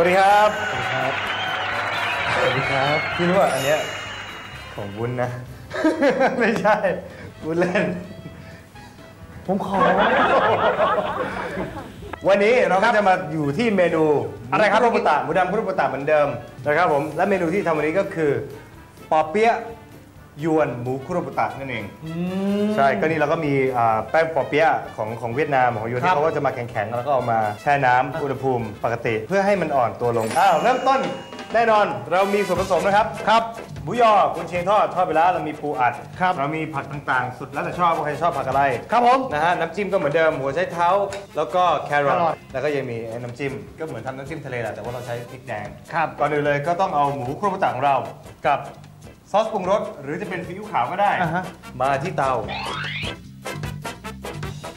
วัสดีครับ สวัสดีครับ พี่รู้ว่าอันเนี้ยของวุ้นนะ ไม่ใช่วุ้นเล่น ผมขอ วันนี้เราก็จะมาอยู่ที่เมนูอะไรครับ หมูคุโรบุตะหมูดำคุโรบุตะเหมือนเดิมนะครับผม และเมนูที่ทำวันนี้ก็คือปอเปี๊ยะ ยวนหมูคุโรบุตะนั่นเองใช่ก็นี่เราก็มีอ่าแป้งปอเปี๊ยะของของเวียดนามของยูนครัที่บเขาก็จะมาแข็งๆแล้วก็เอามาแช่น้ำอุณหภูมิปกติ เพื่อให้มันอ่อนตัวลงอ้าวเริ่มต้นแน่นอนเรามีส่วนผสมนะครับครับหมูยอกุนเชียงทอดทอดไปแล้วเรามีปูอัดครับเรามีผักต่างๆ สุดแล้วแต่ชอบว่าใครชอบผักอะไร ครับผมนะฮะน้ำจิ้มก็เหมือนเดิมหัวไชเท้า แล้วก็แครอแครอททแล้วก็ยังมีไอ้น้ำจิ้มก็เหมือนทำน้ำจิ้มทะเลแหละแต่ว่าเราใช้พริกแดงครับก่อนอื่นเลยก็ต้องเอาหมูคุโรบุตะของเรากับ ซอสปรุงรสหรือจะเป็นซีอิ๊วขาวก็ได้อ่าฮะมาที่เตา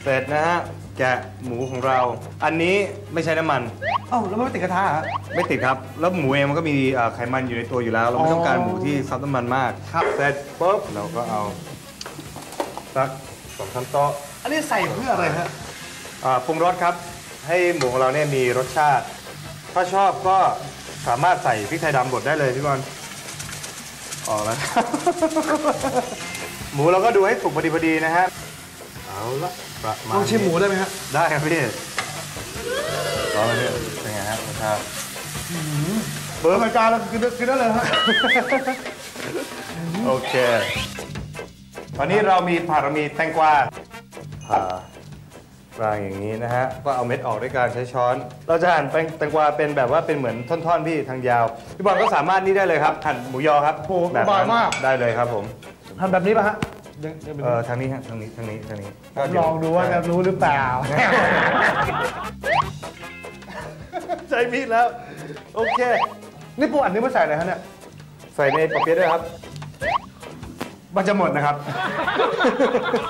เสร็จนะฮะ แกะหมูของเรา อันนี้ไม่ใช้น้ำมันเอ้าแล้วมันไม่ติดกระทะเหรอไม่ติดครับ แล้วหมูเองมันก็มีเอ่อไขมันอยู่ในตัวอยู่แล้ว เราไม่ต้องการหมูที่ซับน้ำมันมากครับเสร็จปุ๊บเราก็เอาสักสองช้อนโต๊ะอันนี้ใส่เพื่ออะไรฮะอ่าปรุงรสครับ ให้หมูของเราเนี่ยมีรสชาติ ถ้าชอบก็สามารถใส่พริกไทยดำบดได้เลยพี่บอล ออกแล้ว หมูเราก็ดูให้สุกพอดีพอดีนะฮะ เอาละประมาณลองชิมหมูนี้ได้ไหมฮะ ได้ครับพี่ลองเลยพี่เป็นไงฮะรสชาติเบอร์รายการเรากินได้กินได้เลยฮะ โอเค ตอนนี้เรามีผักเรามีแตงกวาผ่า กลางอย่างนี้นะฮะ ก็เอาเม็ดออกด้วยการใช้ช้อน เราจะหั่นแตงกวาเป็นแบบว่าเป็นเหมือนท่อนๆพี่ทางยาว พี่บอลก็สามารถนี่ได้เลยครับ หั่นหมูยอครับโอ้โหแบบสบายนั้นมาก ได้เลยครับผมทำแบบนี้ป่ะฮะยังยังเป็นเออทางนี้ฮะทางนี้ทางนี้ทางนี้ก็ลเยองดูว่าจะรู้หรือเปล่า ใช้มีดแล้ว โอเค นี่ปูอัดนี่มาใส่อะไรฮะเนี่ย ใส่ในปอเปี๊ยะด้วยครับ มันจะหมดนะครับ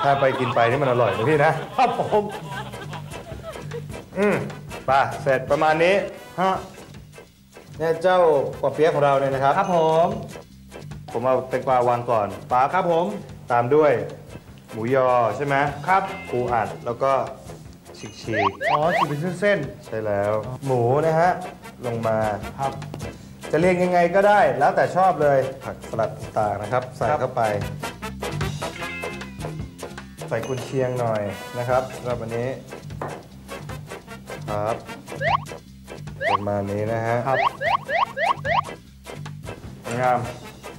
ถ้าไปกินไปนี่มันอร่อยนะพี่นะครับผมอืมไป่ะเสร็จประมาณนี้ฮะเนี่ยเจ้าปอเปี๊ยะของเราเนี่ยนะครับ ครับผม ผมเอาแตงกวาวางก่อนปั๊บครับผม ตามด้วย หมูยอใช่ไหมครับปูอัดแล้วก็ฉีกฉีกอ๋อฉีกเป็นเส้นๆ ใช่แล้ว หมูนะฮะ ลงมาๆครับ จะเรียงยังไงก็ได้ แล้วแต่ชอบเลยผักสลัดต่างๆนะครับ ใส่ครับเข้าไป ใส่กุนเชียงหน่อยนะครับสำหรับอันนี้ครับประมาณนี้นะฮะครับสวยงาม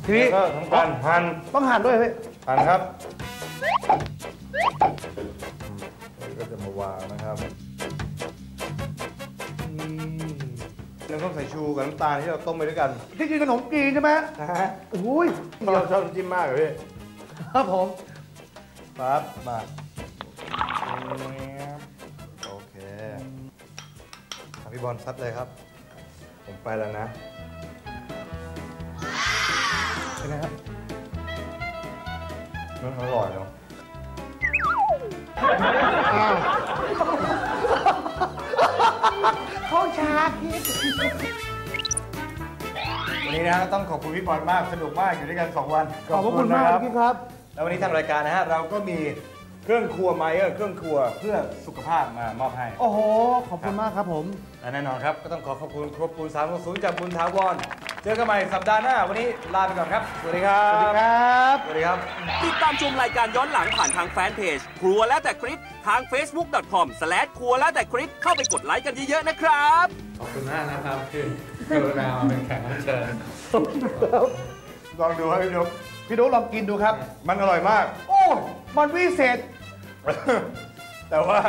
ทีนี้แล้วก็ทำการหั่นต้องหั่นด้วยพี่หั่นครับอืมก็จะมาวางนะครับ แล้วก็ใส่ชูกับน้ำตาลที่เราต้มไปด้วยกันที่กินขนมจีนใช่ไหมนะฮะอุ้ยเราชอบน้ำจิ้มมากเลยพี่ครับผมปั๊บมาโอเคอะพี่บอลซัดเลยครับ ผมไปแล้วนะเป็นไงครับมันอร่อยเนาะ ชาคิดวันนี้นะต้องขอบคุณพี่บอลมากสนุกมากอยู่ด้วยกัน 2 วันขอบพระคุณมากพี่ครับ แล้ววันนี้ทางรายการนะฮะเราก็มีเครื่องครัวไมเออร์เครื่องครัวเพื่อสุขภาพมามอบให้ โอ้โห ขอบคุณมากครับผมและแน่นอนครับ ก็ต้องขอขอบคุณครบปูน3 6 0จากบุญทาวร เจอกันใหม่สัปดาห์หน้า วันนี้ลาไปก่อนครับ สวัสดีครับ สวัสดีครับ สวัสดีครับ ติดตามชมรายการย้อนหลังผ่านทางแฟนเพจ ครัวแล้วแต่คริสทาง facebook.com ครัวแล้วแต่คริสเข้าไปกดไลค์กันเยอะๆนะครับ ขอบคุณมากนะครับที่กรุณามาเป็นแขกรับเชิญลองดูครับพี่นุ๊กพี่นุ๊กลองกินดูครับ มันอร่อยมาก โอ้ มันวิเศษ แต่ว่า